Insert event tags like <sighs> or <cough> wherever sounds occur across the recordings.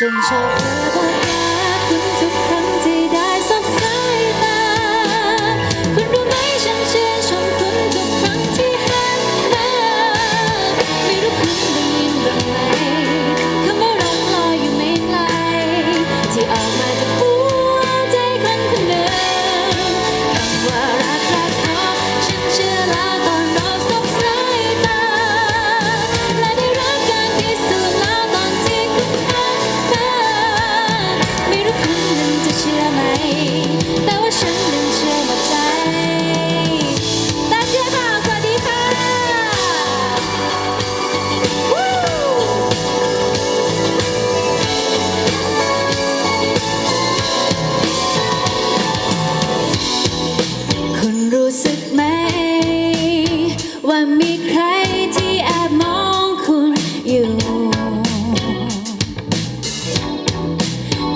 伸手，把我压。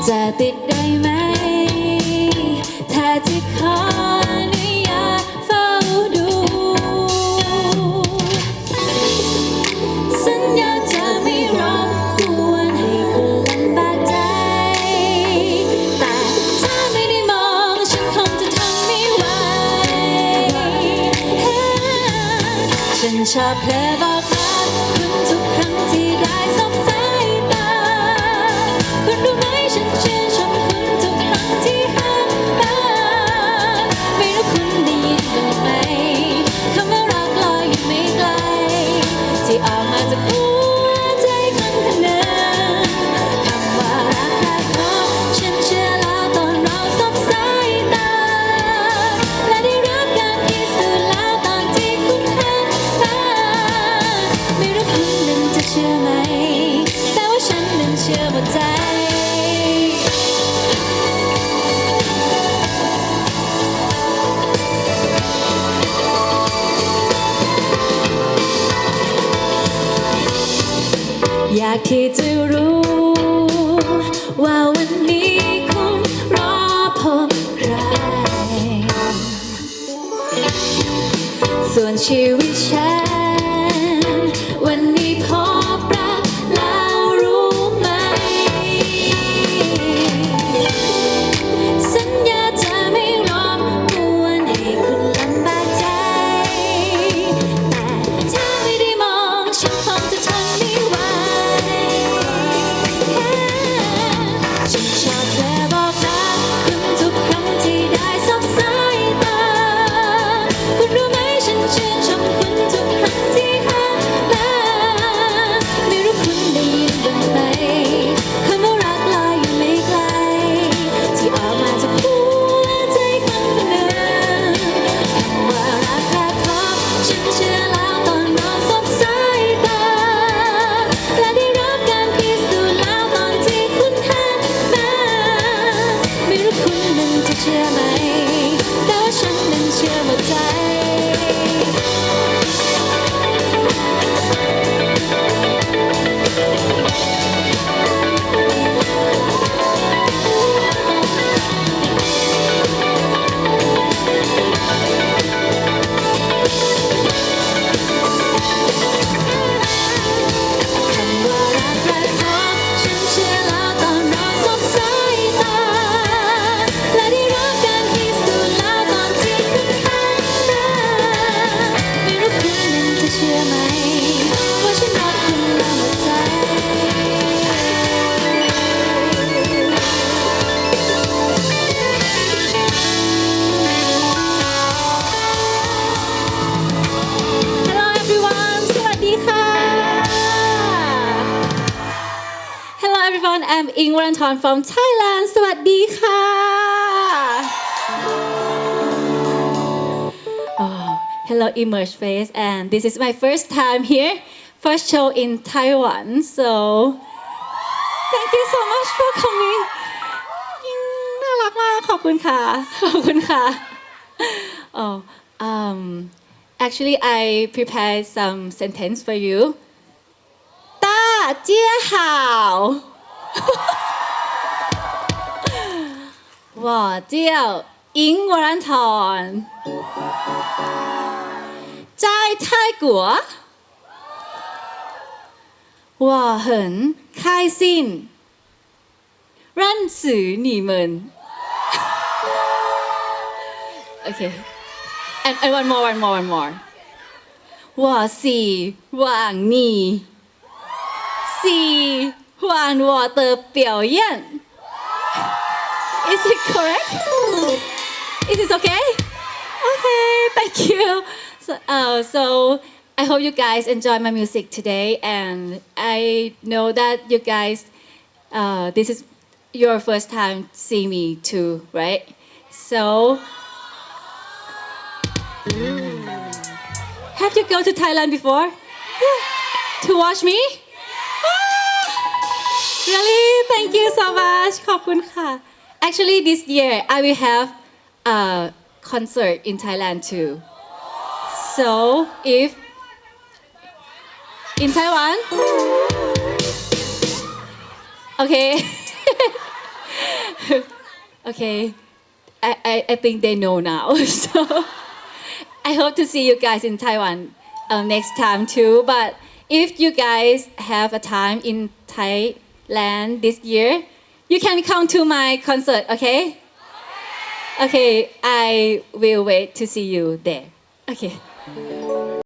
จะติดได้ไหม ถ้าจะขออนุญาตเฝ้าดู สัญญาจะไม่รบกวนให้คุณลำบากใจ แต่ถ้าไม่ได้มองฉันคงจะทำไม่ไหว ฉันชอบเพลย์บอ empty ากที่จะรู้ ว่าวันนี้คุณรอพบใคร ส่วนชีวิตฉัน I'm Ing Ranton from Thailand. สวัสดีค่ะ oh, Hello Emerge Face. And this is my first time here. First show in Taiwan. So thank you so much for coming. มากๆ ขอบคุณค่ะ ขอบคุณค่ะ oh um actually I prepared some sentence for you 大家好我叫尹文彤在泰国我很开心认识你们。okay and and one more one more one more 我是王你是换我的表演 Is it correct? Is it okay? Okay, thank you. So, uh, so I hope you guys enjoy my music today, and I know that you guys, uh, this is your first time see me too, right? So, have you go to Thailand before? Yeah. <sighs> To watch me? Ah, Really? Thank you so much. ขอบคุณค่ะ Actually, this year I will have a concert in Thailand too. So if in Taiwan, okay, <laughs> okay, I, I I think they know now. <laughs> So I hope to see you guys in Taiwan uh, next time too. But if you guys have a time in Thailand this year, you can come to my concert, okay? Okay, I will wait to see you there. Okay.